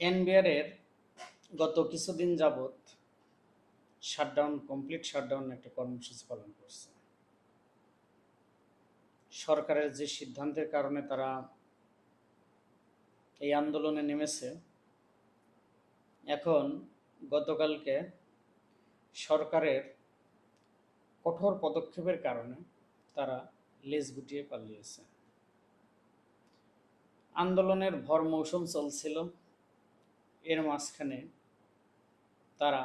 এনবিআরের গত কিছুদিন যাবৎ শাটডাউন, কমপ্লিট শাটডাউন একটা কর্মসূচি পালন করছে। সরকারের যে সিদ্ধান্তের কারণে তারা এই আন্দোলনে নেমেছে, এখন গতকালকে সরকারের কঠোর পদক্ষেপের কারণে তারা লেজ গুটিয়ে পালিয়েছে। আন্দোলনের ভর মৌসুম চলছিল। এর মাঝখানে তারা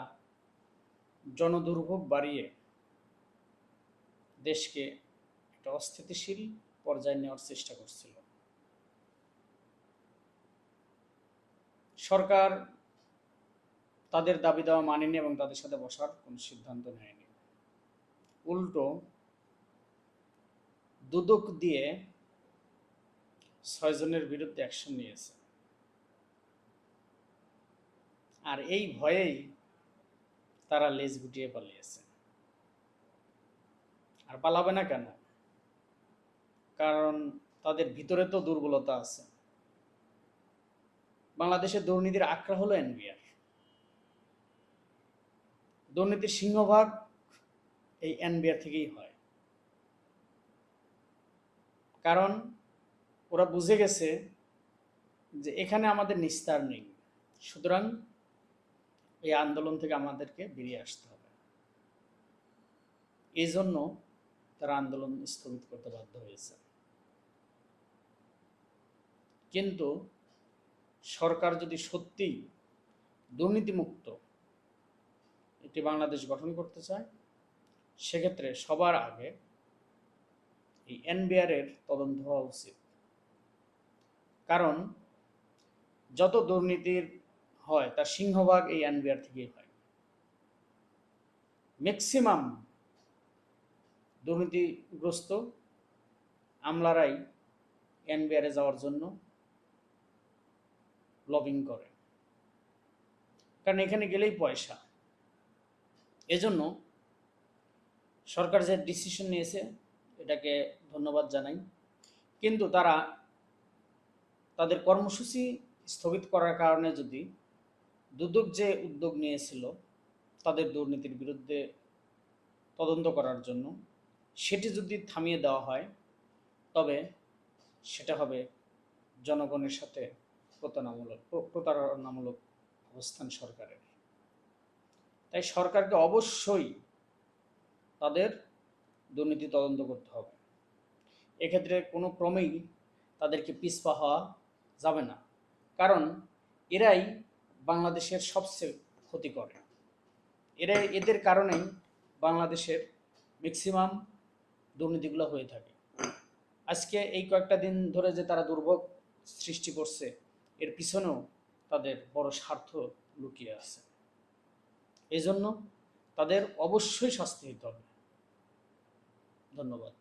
জনদুর্ভোগ বাড়িয়ে দেশকে একটা অস্থিতিশীল পর্যায়ে নেওয়ার চেষ্টা করছিল। সরকার তাদের দাবি দেওয়া মানেনি এবং তাদের সাথে বসার কোনো সিদ্ধান্ত নেয়নি। উল্টো দুদক দিয়ে ছয়জনের বিরুদ্ধে অ্যাকশন নিয়েছে। আর এই ভয়েই তারা লেজ গুটিয়ে পালিয়েছে। আর পালাবে না কেন? কারণ তাদের ভিতরে তো দুর্বলতা আছে। বাংলাদেশের দুর্নীতির আঁকড়া হলো এনবিআর। দুর্নীতির সিংহভাগ এই এনবিআর থেকেই হয়। কারণ ওরা বুঝে গেছে যে এখানে আমাদের নিস্তার নেই। সুতরাং এই আন্দোলন থেকে আমাদেরকে বেরিয়ে আসতে হবে। এই জন্য তারা আন্দোলন স্থগিত করতে বাধ্য হয়েছে। কিন্তু সরকার যদি সত্যিই দুর্নীতিমুক্ত একটি বাংলাদেশ গঠন করতে চায়, সেক্ষেত্রে সবার আগে এই এনবিআর এর তদন্ত হওয়া উচিত। কারণ যত দুর্নীতির হয়, তার সিংহভাগ এই এনবিআর থেকেই হয়। ম্যাক্সিমাম দুর্নীতিগ্রস্ত আমলারাই এনবিআরে যাওয়ার জন্য লবিং করে। কারণ এখানে গেলেই পয়সা। এজন্য সরকার যে ডিসিশন নিয়েছে, এটাকে ধন্যবাদ জানাই। কিন্তু তারা তাদের কর্মসূচি স্থগিত করার কারণে যদি দুদক যে উদ্যোগ নিয়েছিল তাদের দুর্নীতির বিরুদ্ধে তদন্ত করার জন্য, সেটি যদি থামিয়ে দেওয়া হয়, তবে সেটা হবে জনগণের সাথে প্রতারণামূলক প্রতারণামূলক অবস্থান সরকারের। তাই সরকারকে অবশ্যই তাদের দুর্নীতি তদন্ত করতে হবে। এক্ষেত্রে কোনো ক্রমেই তাদেরকে পিছপা হওয়া যাবে না। কারণ এরাই বাংলাদেশের সবচেয়ে ক্ষতি করে এরা, এদের কারণেই বাংলাদেশের ম্যাক্সিমাম দুর্নীতিগুলো হয়ে থাকে। আজকে এই কয়েকটা দিন ধরে যে তারা দুর্ভোগ সৃষ্টি করছে, এর পিছনেও তাদের বড় স্বার্থ লুকিয়ে আছে। এই জন্য তাদের অবশ্যই শাস্তি দিতে হবে। ধন্যবাদ।